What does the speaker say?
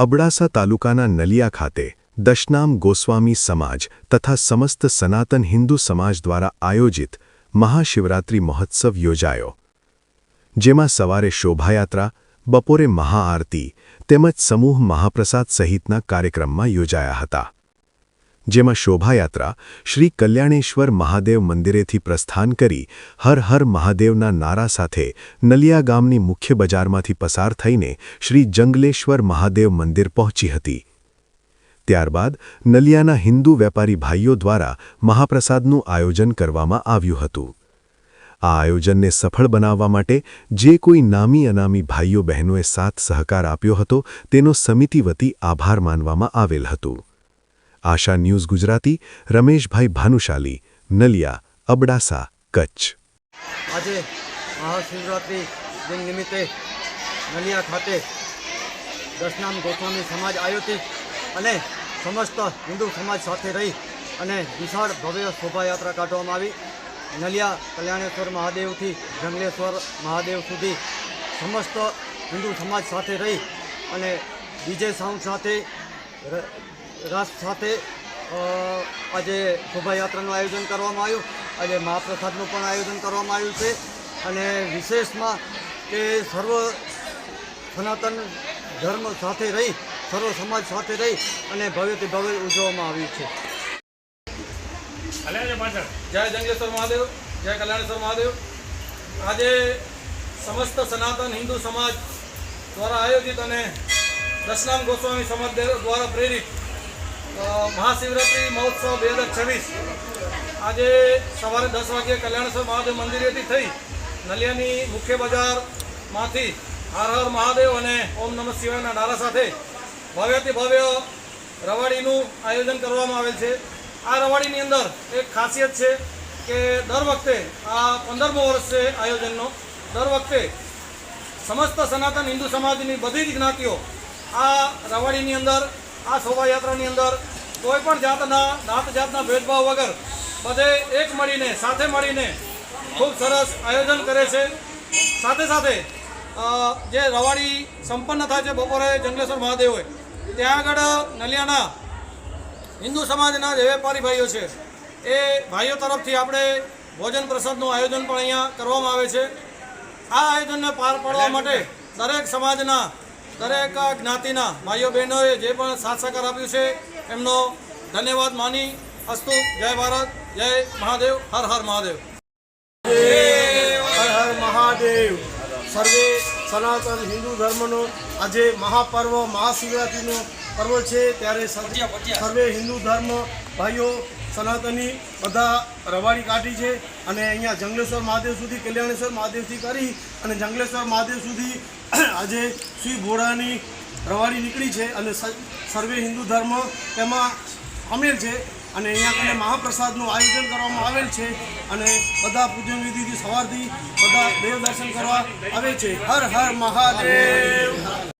અબડાસા તાલુકાના નલિયા ખાતે દશનામ ગોસ્વામી સમાજ તથા સમસ્ત સનાતન હિન્દુ સમાજ દ્વારા આયોજિત મહાશિવરાત્રિ મહોત્સવ યોજાયો. જેમાં સવારે શોભાયાત્રા, બપોરે મહાઆરતી તેમજ સમૂહ મહાપ્રસાદ સહિતના કાર્યક્રમમાં યોજાયા હતા. જેમાં શોભાયાત્રા શ્રી કલ્યાણેશ્વર મહાદેવ મંદિરેથી પ્રસ્થાન કરી હર હર મહાદેવના નારા સાથે નલિયા ગામની મુખ્ય બજારમાંથી પસાર થઈને શ્રી જંગલેશ્વર મહાદેવ મંદિર પહોંચી હતી. ત્યારબાદ નલિયાના હિન્દુ વેપારી ભાઈઓ દ્વારા મહાપ્રસાદનું આયોજન કરવામાં આવ્યું હતું. આ આયોજનને સફળ બનાવવા માટે જે કોઈ નામી અનામી ભાઈઓ બહેનોએ સાથ સહકાર આપ્યો હતો તેનો સમિતિ વતી આભાર માનવામાં આવેલ હતું. આશા ન્યૂઝ ગુજરાતી, રમેશભાઈ ભાનુશાલી, નલિયા, અબડાસા, કચ્છ. આજે મહાશિવરાત્રિ દિન નિમિત્તે નલિયા ખાતે દશનામ ગોસ્વામી સમાજ આયોજિત અને સમસ્ત હિન્દુ સમાજ સાથે રહી અને વિશાળ ભવ્ય શોભાયાત્રા કાઢવામાં આવી. નલિયા કલ્યાણેશ્વર મહાદેવથી, જંગલેશ્વર મહાદેવ સુધી સમસ્ત હિન્દુ સમાજ સાથે રહી અને ડીજે સાઉન્ડ સાથે રાસ સાથે આજે શોભાયાત્રાનું આયોજન કરવામાં આવ્યું. આજે મહાપ્રસાદનું પણ આયોજન કરવામાં આવ્યું છે. અને વિશેષમાં કે સર્વ સનાતન ધર્મ સાથે રહી સર્વ સમાજ સાથે રહી અને ભવ્યથી ભવ્ય ઉજવવામાં આવ્યું છે. જય જંગલેશ્વર મહાદેવ જય કલ્યાણેશ્વર મહાદેવ. આજે સમસ્ત સનાતન હિન્દુ સમાજ દ્વારા આયોજિત અને દશનામ ગોસ્વામી સમાજ દ્વારા પ્રેરિત મહાશિવરાત્રિ મહોત્સવ બે હજાર છવ્વીસ. આજે સવારે દસ વાગ્યે કલ્યાણેશ્વર મહાદેવ મંદિરેથી થઈ નલિયાની મુખ્ય બજારમાંથી હર હર મહાદેવ અને ઓમ નમઃ શિવાયના નારા સાથે ભવ્યથી ભવ્ય રવાડીનું આયોજન કરવામાં આવેલ છે. આ રવાડીની અંદર એક ખાસિયત છે કે દર વખતે આ પંદરમો વર્ષ છે આયોજનનો. દર વખતે સમસ્ત સનાતન હિન્દુ સમાજની બધી જ જ્ઞાતિઓ આ રવાડીની અંદર આ શોભાયાત્રાની અંદર કોઈ પણ જાતના નાત જાતના ભેદભાવ વગર બધે એક મળીને સાથે મળીને ખૂબ સરસ આયોજન કરે છે. સાથે સાથે જે રવાડી સંપન્ન થાય છે બપોરે જંગલેશ્વર મહાદેવ હોય ત્યાં આગળ નલિયાના હિન્દુ સમાજના જે વેપારી ભાઈઓ છે એ ભાઈઓ તરફથી આપણે ભોજન પ્રસાદનું આયોજન પણ અહીંયા કરવામાં આવે છે. આ આયોજનને પાર પાડવા માટે દરેક સમાજના દરેક જ્ઞાતિના ભાઈઓ બહેનોએ જે પણ સાથ સહકાર આપ્યું છે, એમનો ધન્યવાદ માની અસ્તુ જય ભારત, જય મહાદેવ, હર હર મહાદેવ. હર હર મહાદેવ. સર્વે સનાતન હિન્દુ ધર્મનો આજે મહાપર્વ, મહાશિવરાત્રિનો પર્વ છે, ત્યારે સર્વે હિન્દુ ધર્મ ભાઈઓ, સનાતની બધા રવાડી કાઢી છે અને અહીંયા જંગલેશ્વર મહાદેવ સુધી, કલ્યાણેશ્વર મહાદેવથી કરી અને જંગલેશ્વર મહાદેવ સુધી આજે શ્રી ભોળાની રવાડી નીકળી છે અને સર્વે હિન્દુ ધર્મ તેમાં સામેલ છે અને અહીંયા કને મહાપ્રસાદનું આયોજન કરવામાં આવેલ છે અને બધા પૂજન વિધિથી સવારથી બધા દેવ દર્શન કરવા આવે છે. હર હર મહાદેવ!